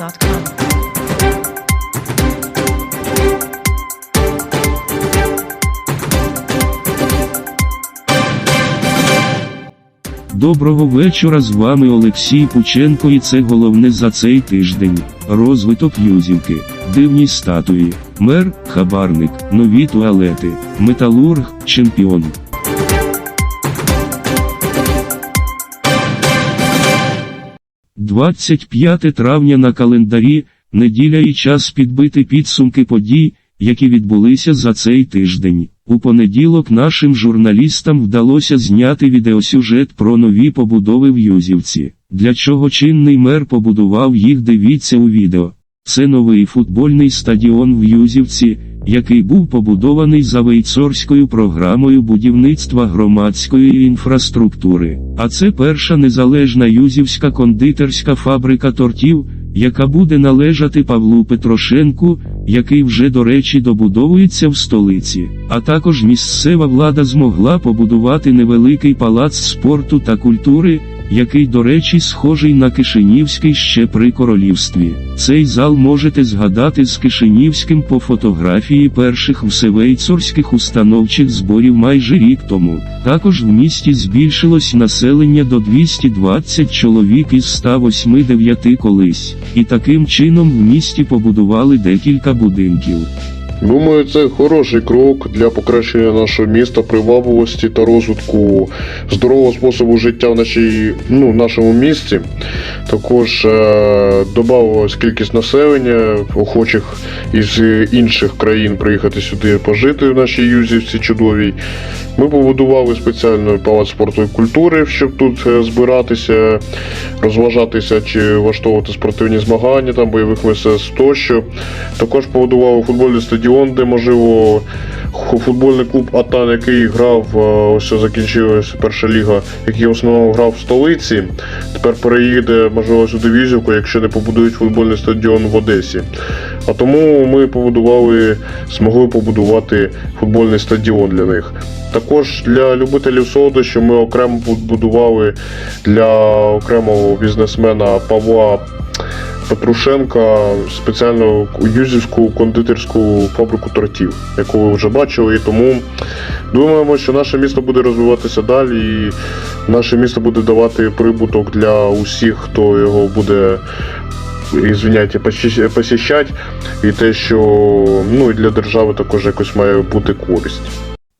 SoundCloud.com. Доброго вечора з вами Олексій Пученко і це головне за цей тиждень. Розвиток юзівки, дивні статуї, мер, хабарник, нові туалети, металург, чемпіон. – 25 травня на календарі, неділя і час підбити підсумки подій, які відбулися за цей тиждень. У понеділок нашим журналістам вдалося зняти відеосюжет про нові побудови в Юзівці. Для чого чинний мер побудував їх дивіться у відео. Це новий футбольний стадіон в Юзівці, який був побудований за вейцорською програмою будівництва громадської інфраструктури. А це перша незалежна юзівська кондитерська фабрика тортів, яка буде належати Павлу Петрошенку, який вже до речі добудовується в столиці. А також місцева влада змогла побудувати невеликий палац спорту та культури, який, до речі, схожий на Кишинівський ще при королівстві. Цей зал можете згадати з Кишинівським по фотографії перших всевейцорських установчих зборів майже рік тому. Також в місті збільшилось населення до 220 чоловік із 108-9 колись. І таким чином в місті побудували декілька будинків. Думаю, це хороший крок для покращення нашого міста, привабливості та розвитку здорового способу життя в нашій, ну, нашому місті. Також е, додавалась кількість населення, охочих із інших країн приїхати сюди пожити в нашій юзівці чудовій. Ми побудували спеціальний палац спорту і культури, щоб тут е, збиратися, розважатися чи влаштовувати спортивні змагання, там бойових мистецтв тощо. Також побудували футбольний стадіон, де можливо футбольний клуб Атан, який грав, е, ось закінчилася перша ліга, який в основному грав в столиці. Тепер переїде, можливо, сюди Візівку, якщо не побудують футбольний стадіон в Одесі. А тому ми побудували, змогли побудувати футбольний стадіон для них. Також для любителів солодощів ми окремо будували для окремого бізнесмена Павла Петрушенка спеціальну юзівську кондитерську фабрику тортів, яку ви вже бачили. І тому думаємо, що наше місто буде розвиватися далі, і наше місто буде давати прибуток для усіх, хто його буде. Ізвиняйте, посіщ- посіщать, і те, що ну і для держави також якось має бути користь.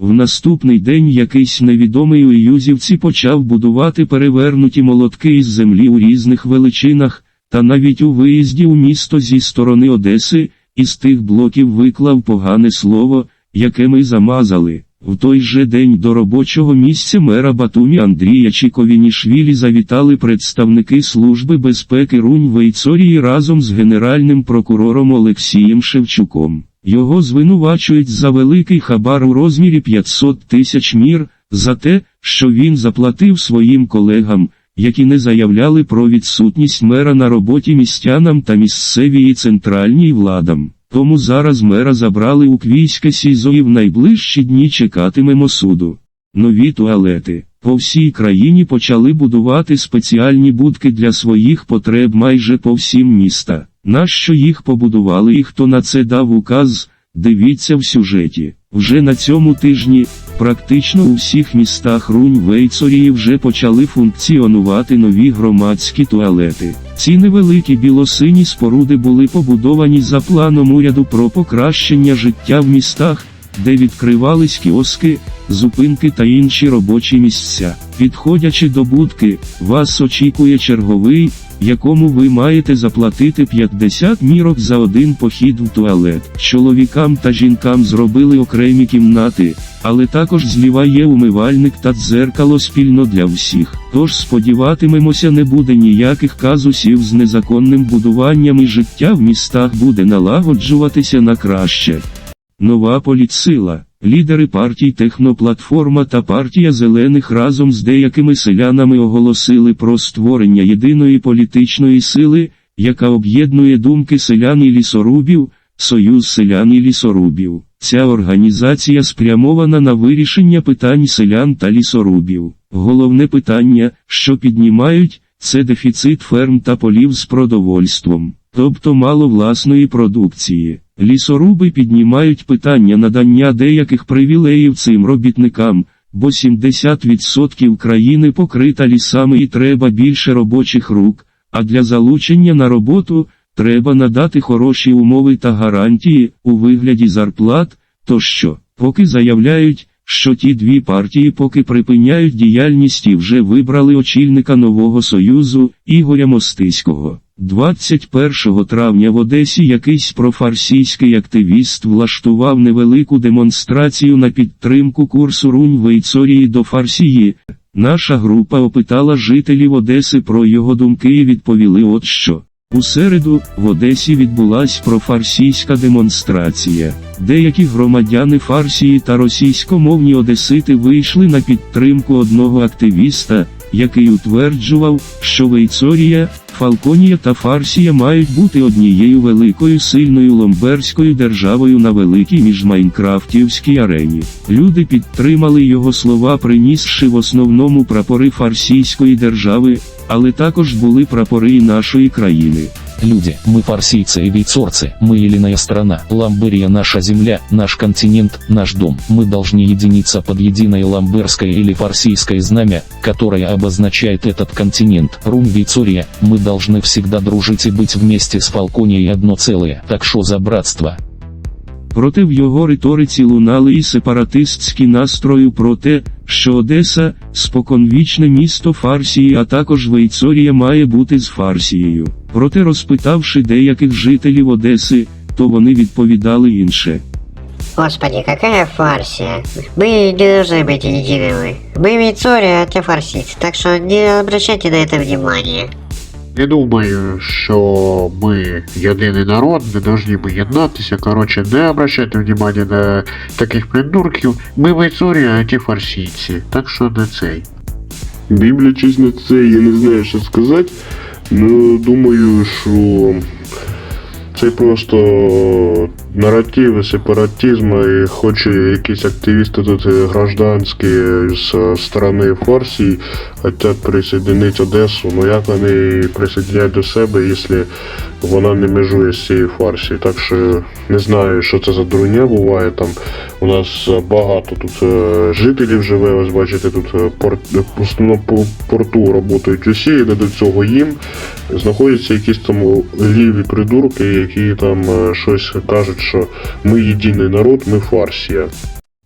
В наступний день якийсь невідомий у Юзівці почав будувати перевернуті молотки із землі у різних величинах, та навіть у виїзді у місто зі сторони Одеси, із тих блоків виклав погане слово, яке ми замазали. В той же день до робочого місця мера Батумі Андрія Чіковінішвілі завітали представники Служби безпеки Рунь Вейцорії разом з генеральним прокурором Олексієм Шевчуком. Його звинувачують за великий хабар у розмірі 500 тисяч мір, за те, що він заплатив своїм колегам, які не заявляли про відсутність мера на роботі містянам та місцевій центральній владам. Тому зараз мера забрали у Квійське СІЗО і в найближчі дні чекатимемо суду. Нові туалети. По всій країні почали будувати спеціальні будки для своїх потреб майже по всім міста. Нащо їх побудували і хто на це дав указ, дивіться в сюжеті. Вже на цьому тижні, практично у всіх містах Рунь Вейцорії вже почали функціонувати нові громадські туалети. Ці невеликі білосині споруди були побудовані за планом уряду про покращення життя в містах, де відкривались кіоски, зупинки та інші робочі місця. Підходячи до будки, вас очікує черговий, якому ви маєте заплатити 50 мірок за один похід в туалет. Чоловікам та жінкам зробили окремі кімнати, але також зліва є умивальник та дзеркало спільно для всіх. Тож сподіватимемося не буде ніяких казусів з незаконним будуванням і життя в містах буде налагоджуватися на краще. Нова політсила. Лідери партій Техноплатформа та партія Зелених разом з деякими селянами оголосили про створення єдиної політичної сили, яка об'єднує думки селян і лісорубів, Союз селян і лісорубів. Ця організація спрямована на вирішення питань селян та лісорубів. Головне питання, що піднімають, це дефіцит ферм та полів з продовольством. Тобто мало власної продукції. Лісоруби піднімають питання надання деяких привілеїв цим робітникам, бо 70% країни покрита лісами і треба більше робочих рук, а для залучення на роботу треба надати хороші умови та гарантії у вигляді зарплат, тощо, поки заявляють, що ті дві партії поки припиняють діяльність і вже вибрали очільника нового союзу Ігоря Мостиського. 21 травня в Одесі якийсь профарсійський активіст влаштував невелику демонстрацію на підтримку курсу Рунь Вейцорії до Фарсії. Наша група опитала жителів Одеси про його думки і відповіли от що. У середу в Одесі відбулась профарсійська демонстрація. Деякі громадяни Фарсії та російськомовні одесити вийшли на підтримку одного активіста, який утверджував, що Вейцорія, Фалконія та Фарсія мають бути однією великою сильною ломберською державою на великій міжмайнкрафтівській арені. Люди підтримали його слова, принісши в основному прапори фарсійської держави, але також були прапори і нашої країни. Люди, мы фарсийцы и вейцорцы, мы елиная страна, Ламберия наша земля, наш континент, наш дом. Мы должны единиться под единое ламберское или фарсийское знамя, которое обозначает этот континент. Рум Вейцория, мы должны всегда дружить и быть вместе с Фалконией одно целое. Так шо за братство? Проте в його риториці лунали і сепаратистські настрої про те, що Одеса – споконвічне місто Фарсії, а також Вейцорія має бути з Фарсією. Проте розпитавши деяких жителів Одеси, то вони відповідали інше. Господи, какая фарсия. Мы не должны быть едиными. Мы Вицория, а те фарсицы, так что не обращайте на это внимания. Не думаю, що ми єдиний народ, не повинні ми єднатися. Коротше, не обращайте внимання на таких придурків. Ми вайцурі, а ті фарсійці. Так що не цей. Дивлячись на це, я не знаю, що сказати. Ну, думаю, що це просто наративи сепаратизму і хоче якісь активісти тут е, гражданські з сторони Форсії хочуть присоединити Одесу. Ну як вони присоединяють до себе, якщо вона не межує з цією Фарсією. Так що не знаю, що це за дурня буває там. У нас е, багато тут е, жителів живе, ось бачите, тут е, порт, в основному по порту працюють усі, і до цього їм знаходяться якісь там ліві придурки, які там щось кажуть, що ми єдиний народ, ми Фарсія.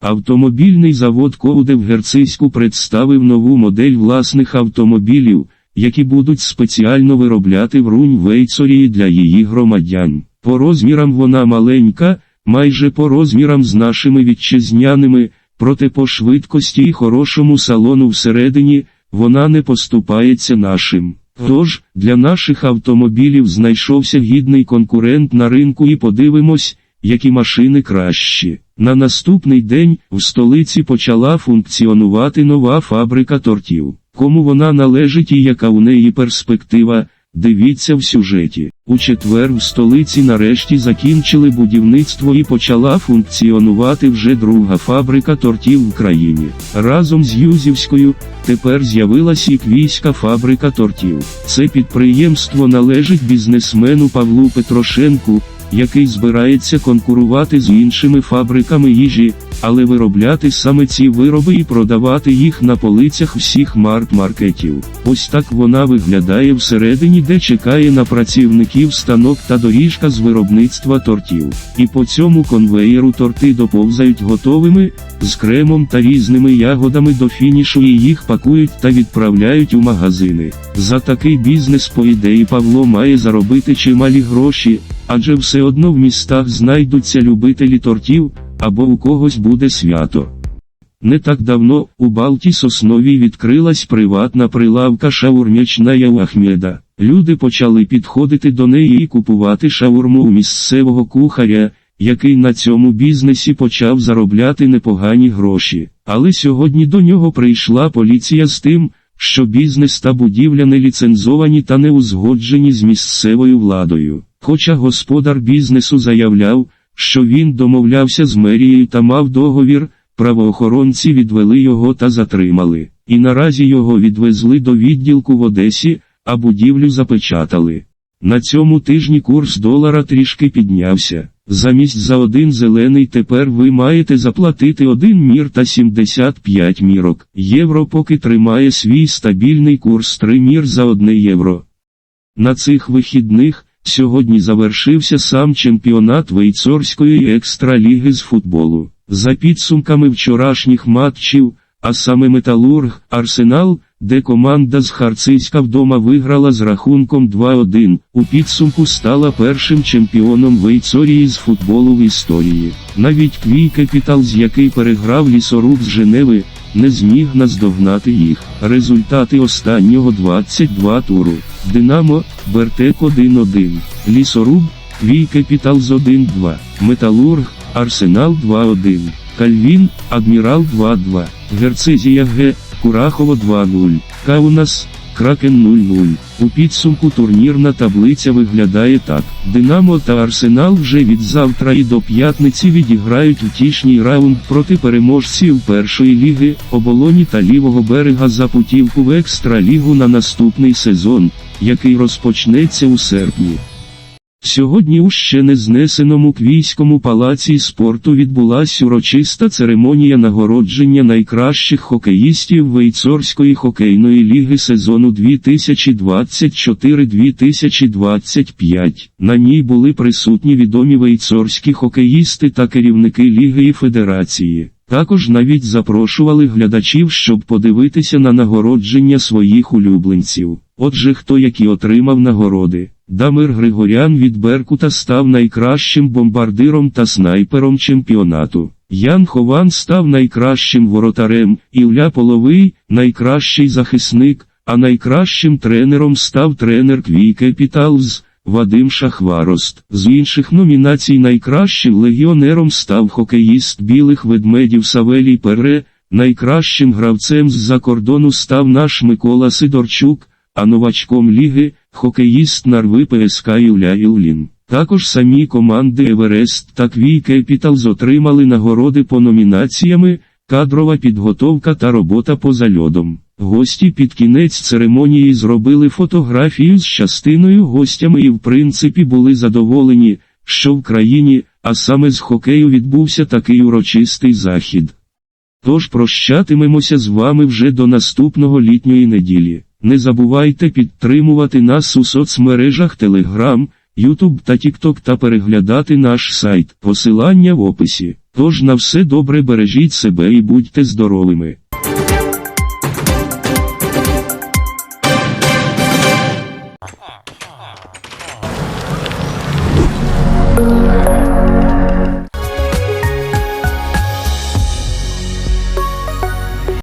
Автомобільний завод Коуде в Герцийську представив нову модель власних автомобілів, які будуть спеціально виробляти в Рунь Вейцорії для її громадян. По розмірам вона маленька, майже по розмірам з нашими вітчизняними, проте по швидкості і хорошому салону всередині, вона не поступається нашим. Тож, для наших автомобілів знайшовся гідний конкурент на ринку і подивимось, які машини кращі. На наступний день в столиці почала функціонувати нова фабрика тортів. Кому вона належить і яка у неї перспектива, дивіться в сюжеті. У четвер в столиці нарешті закінчили будівництво і почала функціонувати вже друга фабрика тортів в країні. Разом з Юзівською тепер з'явилась і квійська фабрика тортів. Це підприємство належить бізнесмену Павлу Петрошенку, який збирається конкурувати з іншими фабриками їжі, але виробляти саме ці вироби і продавати їх на полицях всіх март-маркетів. Ось так вона виглядає всередині, де чекає на працівників станок та доріжка з виробництва тортів. І по цьому конвеєру торти доповзають готовими, з кремом та різними ягодами до фінішу і їх пакують та відправляють у магазини. За такий бізнес, по ідеї, Павло має заробити чималі гроші, адже все одно в містах знайдуться любителі тортів, або у когось буде свято. Не так давно у Балті Сосновій відкрилась приватна прилавка шаурмячна у. Люди почали підходити до неї і купувати шаурму у місцевого кухаря, який на цьому бізнесі почав заробляти непогані гроші. Але сьогодні до нього прийшла поліція з тим, що бізнес та будівля не ліцензовані та не узгоджені з місцевою владою. Хоча господар бізнесу заявляв, що він домовлявся з мерією та мав договір, правоохоронці відвели його та затримали. І наразі його відвезли до відділку в Одесі, а будівлю запечатали. На цьому тижні курс долара трішки піднявся. Замість за один зелений тепер ви маєте заплатити 1 мір та 75 мірок. Євро поки тримає свій стабільний курс 3 мір за 1 євро. На цих вихідних сьогодні завершився сам чемпіонат Вейцорської екстраліги з футболу. За підсумками вчорашніх матчів, а саме Металург, Арсенал, де команда з Харцизька вдома виграла з рахунком 2-1, у підсумку стала першим чемпіоном Вейцорії з футболу в історії. Навіть Квій Кепітал, з який переграв лісоруб з Женеви, не зміг наздогнати їх. Результати останнього 22 туру. Динамо, Бертек 1-1, Лісоруб, Квій Кепітал з 1-2, Металург, Арсенал 2-1, Кальвін, Адмірал 2-2, Герцезія Г, Курахово 2-0, Каунас, Кракен 0-0. У підсумку турнірна таблиця виглядає так. Динамо та Арсенал вже від завтра і до п'ятниці відіграють втішній раунд проти переможців першої ліги, оболоні та лівого берега за путівку в екстралігу на наступний сезон, який розпочнеться у серпні. Сьогодні у ще не знесеному Квійському палаці спорту відбулась урочиста церемонія нагородження найкращих хокеїстів Вейцорської хокейної ліги сезону 2024-2025. На ній були присутні відомі вейцорські хокеїсти та керівники ліги і федерації. Також навіть запрошували глядачів, щоб подивитися на нагородження своїх улюбленців. Отже, хто які отримав нагороди. Дамир Григорян від Беркута став найкращим бомбардиром та снайпером чемпіонату. Ян Хован став найкращим воротарем, Ілля Половий – найкращий захисник, а найкращим тренером став тренер Квій Кепіталз Вадим Шахварост. З інших номінацій найкращим легіонером став хокеїст білих ведмедів Савелій Пере, найкращим гравцем з-за кордону став наш Микола Сидорчук, а новачком ліги – хокеїст Нарви ПСК Юля Іллін. Також самі команди Еверест та Квій Кепіталз отримали нагороди по номінаціями, кадрова підготовка та робота поза льодом. Гості під кінець церемонії зробили фотографію з частиною гостями і в принципі були задоволені, що в країні, а саме з хокею відбувся такий урочистий захід. Тож прощатимемося з вами вже до наступного літньої неділі. Не забувайте підтримувати нас у соцмережах Telegram, YouTube та TikTok та переглядати наш сайт. Посилання в описі. Тож на все добре бережіть себе і будьте здоровими.